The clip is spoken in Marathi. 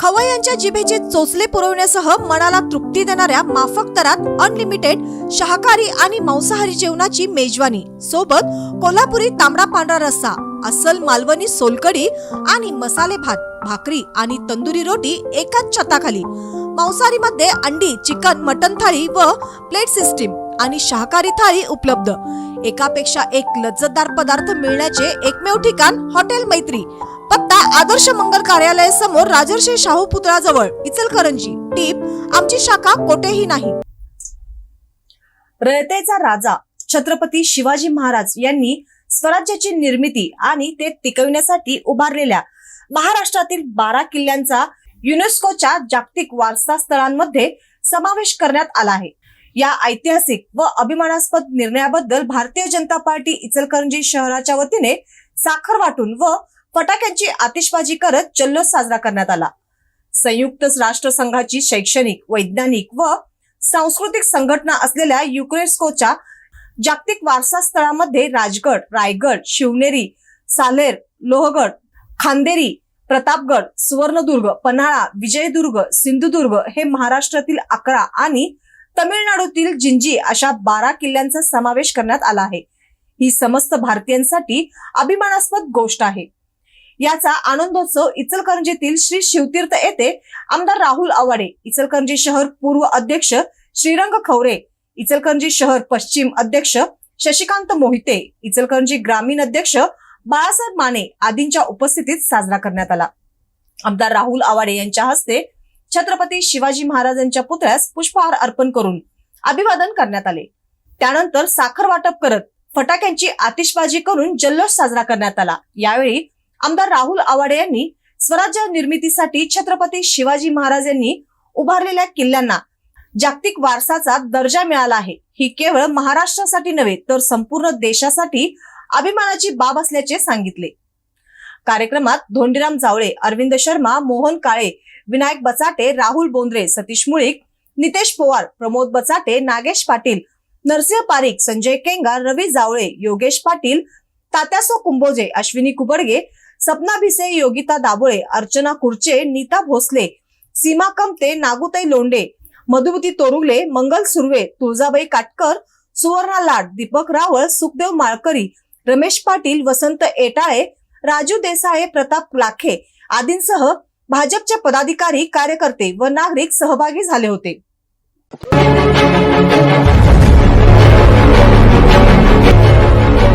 खवय्यांच्या जिभेचे चोचले पुरवण्यासह मनाला तृप्ती देणाऱ्या माफक दरात अनलिमिटेड शाकाहारी आणि मांसाहारी जेवणाची मेजवानी. सोबत कोल्हापुरी तांबडा पांढरा रस्सा अस्सल मालवणी सोलकडी आणि मसाले भात भाकरी आणि तंदुरी रोटी एकाच छताखाली. मांसाहारी मध्ये अंडी चिकन मटन थाळी व प्लेट सिस्टीम आणि शाकाहारी थाळी उपलब्ध. एकापेक्षा एक लज्जतदार पदार्थ मिळण्याचे एकमेव ठिकाण हॉटेल मैत्री. पत्ता आदर्श मंगल कार्यालय समोर राजर्षी शाहू पुतळाजवळ. इचलकरंजी. टीप आमची शाखा कोठेही नाही. रयतेचा राजा छत्रपती शिवाजी महाराज यांनी स्वराज्याची निर्मिती आणि ते टिकविण्यासाठी उभारलेल्या महाराष्ट्रातील बारा किल्ल्यांचा युनेस्कोच्या जागतिक वारसा स्थळांमध्ये समावेश करण्यात आला आहे. या ऐतिहासिक व अभिमानास्पद निर्णयाबद्दल भारतीय जनता पार्टी इचलकरंजी शहराच्या वतीने साखर वाटून व फटाक्यांची आतिषबाजी करत जल्लोष साजरा करण्यात आला. संयुक्त राष्ट्र संघाची शैक्षणिक वैज्ञानिक व सांस्कृतिक संघटना असलेल्या युक्रेस्कोच्या जागतिक वारसा स्थळामध्ये राजगड रायगड शिवनेरी सालेर लोहगड खांदेरी प्रतापगड सुवर्णदुर्ग पन्हाळा विजयदुर्ग सिंधुदुर्ग हे महाराष्ट्रातील अकरा आणि तमिळनाडूतील जिंजी अशा बारा किल्ल्यांचा समावेश करण्यात आला आहे. ही समस्त भारतीयांसाठी अभिमानास्पद गोष्ट आहे. याचा आनंदोत्सव इचलकरंजीतील श्री शिवतीर्थ येथे आमदार राहुल आवाडे इचलकरंजी शहर पूर्व अध्यक्ष श्रीरंग खवरे इचलकरंजी शहर पश्चिम अध्यक्ष शशिकांत मोहिते इचलकरंजी ग्रामीण अध्यक्ष बाळासाहेब माने आदींच्या उपस्थितीत साजरा करण्यात आला. आमदार राहुल आवाडे यांच्या हस्ते छत्रपती शिवाजी महाराजांच्या पुतळ्यास पुष्पहार अर्पण करून अभिवादन करण्यात आले. त्यानंतर साखर वाटप करत फटाक्यांची आतिषबाजी करून जल्लोष साजरा करण्यात आला. यावेळी आमदार राहुल आवाडे यांनी स्वराज्य निर्मितीसाठी छत्रपती शिवाजी महाराज यांनी उभारलेल्या किल्ल्यांना जागतिक वारसाचा दर्जा मिळाला आहे. ही केवळ महाराष्ट्रासाठी नव्हे तर संपूर्ण देशासाठी अभिमानाची बाब असल्याचे सांगितले. कार्यक्रमात धोंडीराम जावळे अरविंद शर्मा मोहन काळे विनायक बचाटे राहुल बोंद्रे सतीश मुळीक नितेश पवार प्रमोद बचाटे नागेश पाटील नरसिंह पारिक संजय केंगार रवी जावळे योगेश पाटील तात्यासो कुंभोजे अश्विनी कुबडगे सपना भिसे योगिता दाबोळे अर्चना कुर्चे नीता भोसले सीमा कमते नागुताई लोंडे मधुमती तोरुगले मंगल सुर्वे तुळजाबाई काटकर सुवर्णा लाड दीपक रावळ सुखदेव माळकरी रमेश पाटील वसंत एटाळे राजू देसाळे प्रताप लाखे आदींसह भाजपचे पदाधिकारी कार्यकर्ते व नागरिक सहभागी झाले होते.